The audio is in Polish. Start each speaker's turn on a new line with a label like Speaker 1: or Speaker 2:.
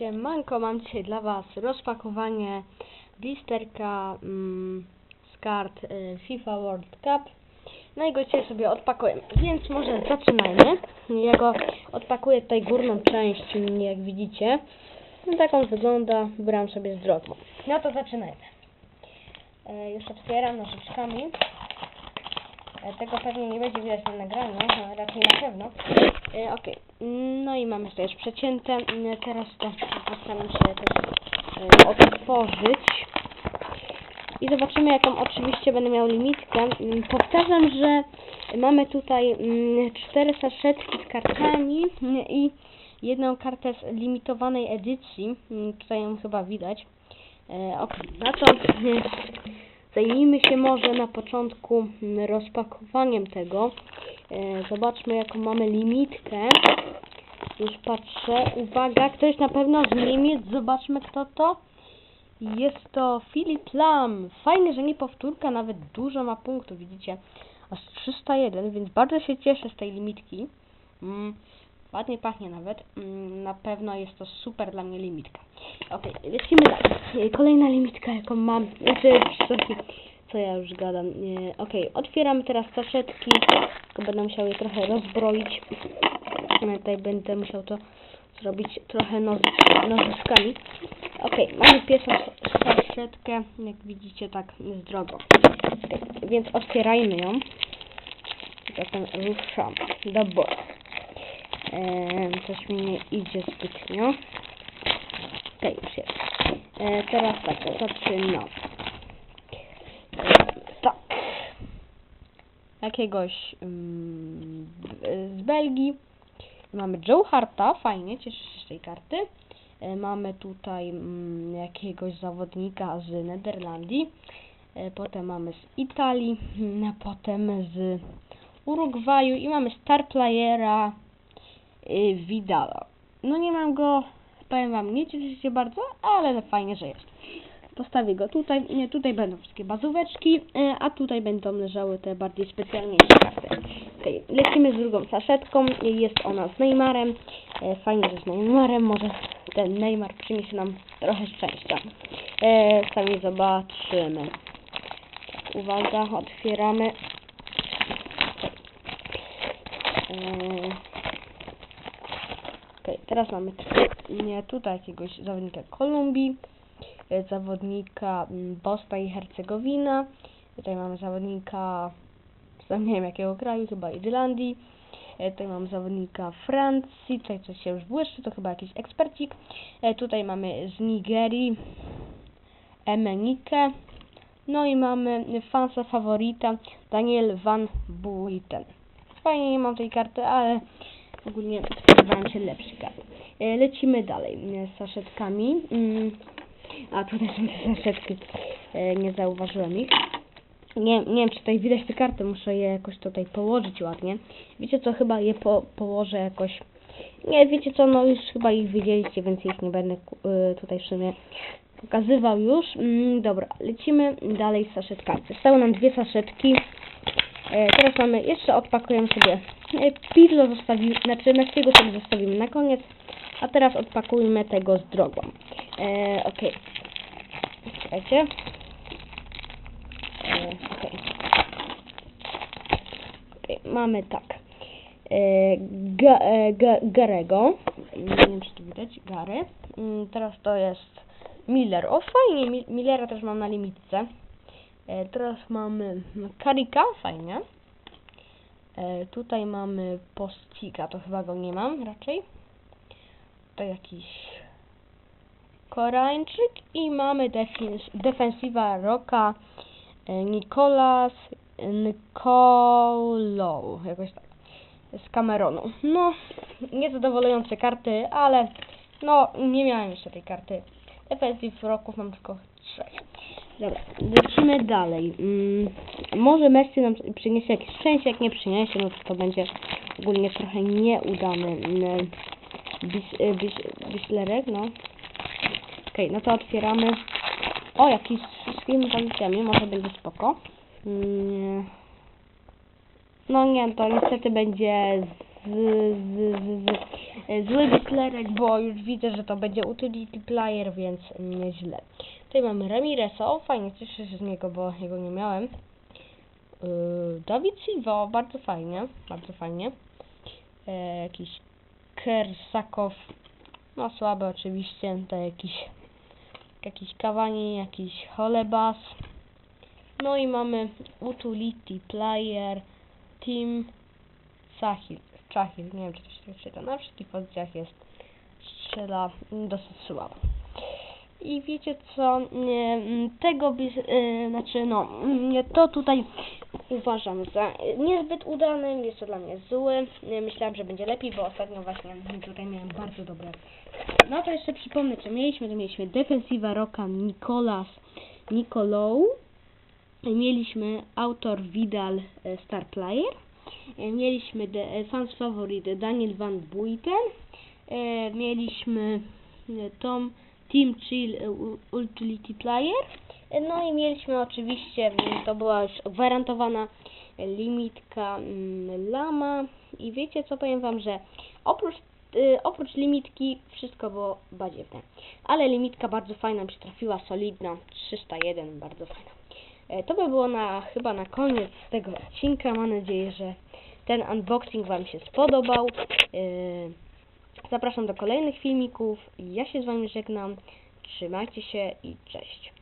Speaker 1: Siemanko, mam dzisiaj dla Was rozpakowanie blisterka mm, z kart y, FIFA World Cup. No i go dzisiaj sobie odpakujemy, więc może zaczynajmy. Ja go odpakuję tutaj górną część, jak widzicie. No, tak on wygląda, wybrałam sobie z drogą. No to zaczynajmy. E, już otwieram nożyczkami. E, Tego pewnie nie będzie widać na nagraniu, no, raczej na pewno. E, Okej, no i mamy to już przecięte. E, Teraz to postaram się też e, otworzyć. I zobaczymy jaką oczywiście będę miał limitkę. Mm, Powtarzam, że mamy tutaj mm, cztery saszetki z kartami mm, i jedną kartę z limitowanej edycji. Mm, Tutaj ją chyba widać. E, Okej, no to Zajmijmy się może na początku rozpakowaniem tego. E, Zobaczmy jaką mamy limitkę. Już patrzę. Uwaga, ktoś na pewno z Niemiec. Zobaczmy kto to. Jest to Filip Lam. Fajnie, że nie powtórka, nawet dużo ma punktów, widzicie. Aż 301, więc bardzo się cieszę z tej limitki. Mm, ładnie pachnie nawet. Mm, na pewno jest to super dla mnie limitka. Okej, lecimy dalej. Kolejna limitka, jaką mam. Znaczy, co ja już gadam. Okej, otwieram teraz saszetki. Tylko będę musiał je trochę rozbroić. E, Tutaj będę musiał to zrobić trochę nożycz- nożyczkami. Okej, mamy pierwszą saszetkę, jak widzicie, tak z drogą. Więc otwierajmy ją. Zatem ruszamy do boku. Coś mi nie idzie zbytnio. Okej, już jest. E, teraz tak, zaczynam. Tak. Jakiegoś mm, z Belgii. Mamy Joe Harta, fajnie, cieszę się z tej karty. E, mamy tutaj mm, jakiegoś zawodnika z Nederlandii. E, potem mamy z Italii, potem z Urugwaju i mamy star playera y, Vidala. No nie mam go, powiem wam, nie cieszę się bardzo, ale fajnie, że jest. Postawię go tutaj, nie, tutaj będą wszystkie bazóweczki, y, a tutaj będą leżały te bardziej specjalniejsze karty. Okay. Lecimy z drugą saszetką, y, jest ona z Neymarem. Y, Fajnie, że z Neymarem, może ten Neymar przyniesie nam trochę szczęścia. E, sami zobaczymy. Tak, uwaga, otwieramy. Eee, Okej, teraz mamy nie, tutaj jakiegoś zawodnika Kolumbii, e, zawodnika mm, Bosna i Hercegowina, tutaj mamy zawodnika, nie wiem jakiego kraju, chyba Irlandii, E, tutaj mamy zawodnika Francji, tutaj coś się już błyszczy, to chyba jakiś ekspercik, E, tutaj mamy z Nigerii Emenike, no i mamy fansa faworita Daniel Van Buiten. Fajnie nie mam tej karty, ale ogólnie spodziewałem się lepszych kart. E, Lecimy dalej e, z saszetkami. Mm, A tutaj są te saszetki, E, nie zauważyłem ich. Nie, nie wiem, czy tutaj widać te karty, muszę je jakoś tutaj położyć ładnie. Wiecie co, chyba je po, położę jakoś... Nie, wiecie co, no już chyba ich widzieliście, więc ich nie będę tutaj w sumie pokazywał już. Mm, dobra, lecimy dalej z saszetkami. Zostały nam dwie saszetki. E, teraz mamy, jeszcze odpakujemy sobie e, Pirlo zostawimy, znaczy Messiego sobie zostawimy na koniec, a teraz odpakujmy tego z drogą. E, Okej. Czekajcie. E, Okej. Okej, mamy tak. E, ga, e, ga, Garego. Nie wiem, czy tu widać. Gary. Mm, Teraz to jest Miller. O, fajnie. Mi- Millera też mam na limitce. E, teraz mamy Karika. Fajnie. E, tutaj mamy Postika. To chyba go nie mam raczej. To jakiś Koreańczyk. I mamy defens defensywa Roka. E, Nicolas Nicolo, jakoś tak, z Cameronu. No, niezadowalające karty, ale no, nie miałem jeszcze tej karty. Defensyw roków mam tylko 6. Dobra, lecimy dalej. Mm, może Messi nam przyniesie jakieś szczęście, jak nie przyniesie, no to to będzie ogólnie trochę nieudany mm, bis, y, bis, no. Okej, no to otwieramy. O, jakiś z Alicjami, może będzie spoko. Mm, No nie, to niestety będzie z, zły bitlerek, bo już widzę, że to będzie utility player, więc nieźle. Tutaj mamy Ramireso, fajnie, cieszę się z niego, bo jego nie miałem. Yy, Dawid Silva, bardzo fajnie, bardzo fajnie. E, jakiś Kersakow, no słaby oczywiście, to jakiś jakiś Kawani, jakiś Holebas. No i mamy Utility Player Team Sahil. Chahil, nie wiem czy to się tak czyta. Na wszystkich pozycjach jest strzela dosyć słabo. I wiecie co, tego by, e, znaczy no, to tutaj uważam za niezbyt udany, jest to dla mnie zły. Nie, Myślałem, że będzie lepiej, bo ostatnio właśnie tutaj miałem bardzo dobre. No to jeszcze przypomnę, co mieliśmy. To mieliśmy defensywa roka Nicolas Nicolou. Mieliśmy autor Vidal e, Star Player. E, Mieliśmy e, fans faworyt Daniel Van Buiten. E, Mieliśmy Tom Team Chill Utility Player. No i mieliśmy oczywiście, mm, to była już gwarantowana limitka mm, Lama. I wiecie co, powiem Wam, że oprócz, oprócz limitki wszystko było badziewne. Ale limitka bardzo fajna mi się trafiła, solidna, 301, bardzo fajna. E, To by było na, chyba na koniec tego odcinka. Mam nadzieję, że ten unboxing Wam się spodobał. E, Zapraszam do kolejnych filmików. Ja się z Wami żegnam. Trzymajcie się i cześć.